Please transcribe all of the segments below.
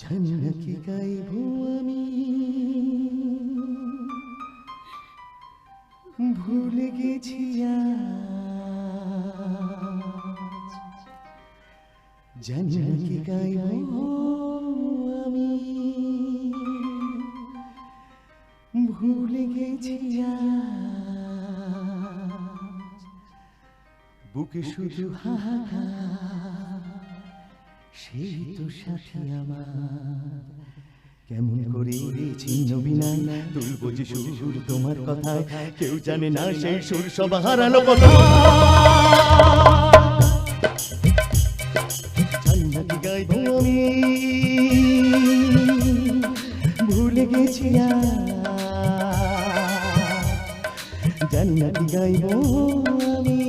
জানি না কি গাইব আমি ভুলে গেছি। জানি না কি গাইব আমি ভুলে গেছি। বুকে শুধু হাহাকার সেই তো সাথী আমার। কেমন করে ছিন্ন বিনা? তুলবো যে সুর তোমার কথা কেউ জানে না সেই সুর সব হারালো কথা জানি না কি গাইবো আমি ভুলে গেছি আজ। জানি না। কি গাইবো আমি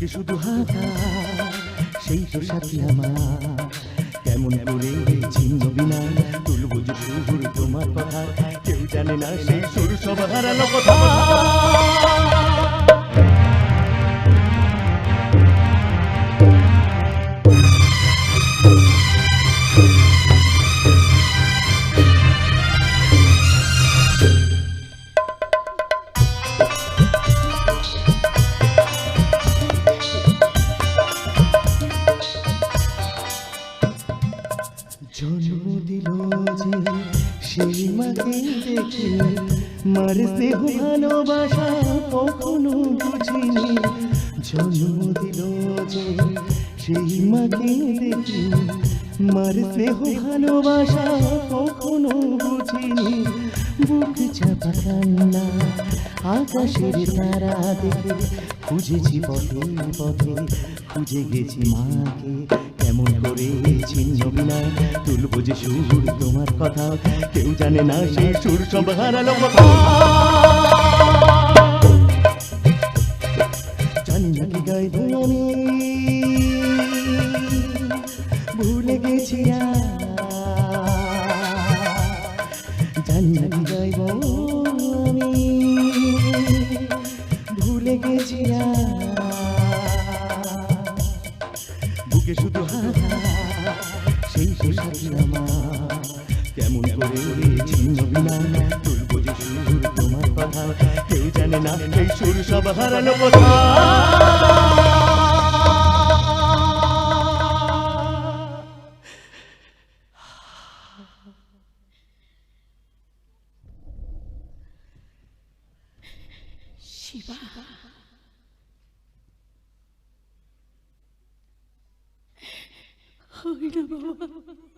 বুকে শুধু হাতা সেই তো সাথী আমার। কেমন করে ছিন্ন বিনা তুলব যে সুর তোমার কথা। কেউ জানে না সেই সুর সব হারালো কথা। জন্ম দিল যে সেই মাকে দেখে মার স্নেহ, ভালোবাসা কখনো বুঝিনি। জন্ম দিল যে সেই মাকে দেখে মার স্নেহ, ভালোবাসা কখনো বুঝিনি। বুক চাপা কান্না, আকাশের তারা দেখে খুঁজেছি পথে পথে, খুঁজে গেছি মাকে কেমন করে ছিন্ন বিনা তুলবো যে সুর, তোমার কথা কেউ জানে না, সেই সুর সব হারালো জানি না কি গাইব আমি। ভুলে গেছি। জানি না কি গাইব আমি। ভুলে গেছি কেউ না এই সুর সব হারানো শিবা। না বাবা।